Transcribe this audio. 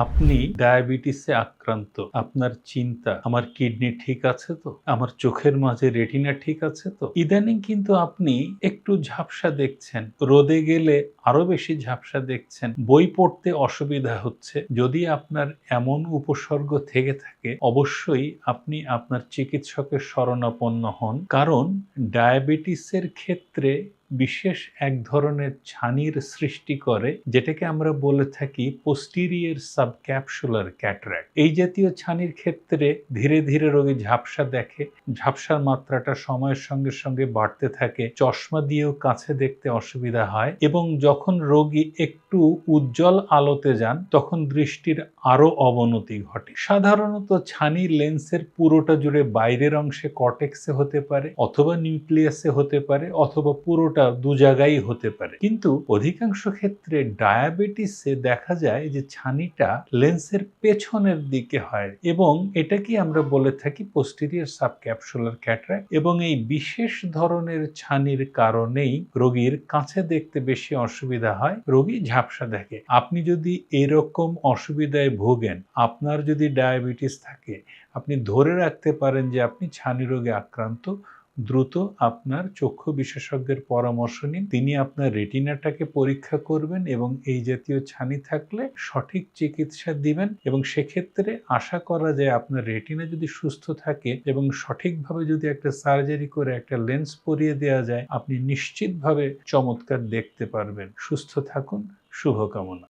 আপনি ডায়াবেটিসে আক্রান্ত, আপনার চিন্তা, আমার কিডনি ঠিক আছে তো? আমার চোখের মাঝে রেটিনা ঠিক আছে তো? ইদানিং কিন্তু আপনি একটু ঝাপসা দেখছেন, রোদে গেলে আরও বেশি ঝাপসা দেখছেন, বই পড়তে অসুবিধা হচ্ছে। যদি আপনার এমন উপসর্গ থেকে থাকে, অবশ্যই আপনি আপনার চিকিৎসকের শরণাপন্ন হন। কারণ ডায়াবেটিসের ক্ষেত্রে বিশেষ এক ধরনের ছানির সৃষ্টি করে, যেটাকে আমরা বলে থাকি পোস্টিরিয়ার সাবক্যাপসুলার ক্যাটরাক্ট এই জাতীয় ছানির ক্ষেত্রে ধীরে ধীরে রোগী ঝাপসা দেখে, ঝাপসার মাত্রাটা সময়ের সঙ্গে সঙ্গে বাড়তে থাকে, চশমা দিয়েও কাছে দেখতে অসুবিধা হয় এবং যখন রোগী একটু উজ্জ্বল আলোতে যান, তখন দৃষ্টির আরও অবনতি ঘটে। সাধারণত ছানি লেন্সের পুরোটা জুড়ে বাইরের অংশে কটেক্সে হতে পারে অথবা নিউক্লিয়াসে হতে পারে অথবা পুরোটা দু জায়গায় হতে পারে। কিন্তু অধিকাংশ ক্ষেত্রে ডায়াবেটিসে দেখা যায় যে ছানিটা লেন্সের পেছনের দিকে হয় এবং এটাকে আমরা বলে থাকি পোস্টেরিয়ার সাবক্যাপসুলার ক্যাটরাক্ট এবং এই বিশেষ ধরনের ছানির কারণেই রোগীর কাছে দেখতে বেশি অসুবিধা হয়, রোগী ঝাপসা দেখে। আপনি যদি এরকম অসুবিধায় ভোগেন, আপনার যদি ডায়াবেটিস থাকে, আপনি ধরে রাখতে পারেন যে আপনি ছানি রোগে আক্রান্ত দ্রুত আপনার চক্ষু বিশেষজ্ঞের পরামর্শ নিন। তিনি আপনার রেটিনাটাকে পরীক্ষা করবেন এবং এই জাতীয় ছানি থাকলে সঠিক চিকিৎসা দিবেন এবং সেক্ষেত্রে আশা করা যায় আপনার রেটিনা যদি সুস্থ থাকে এবং সঠিকভাবে যদি একটা সার্জারি করে একটা লেন্স পরিয়ে দেওয়া যায়, আপনি নিশ্চিতভাবে চমৎকার দেখতে পারবেন। সুস্থ থাকুন, শুভকামনা।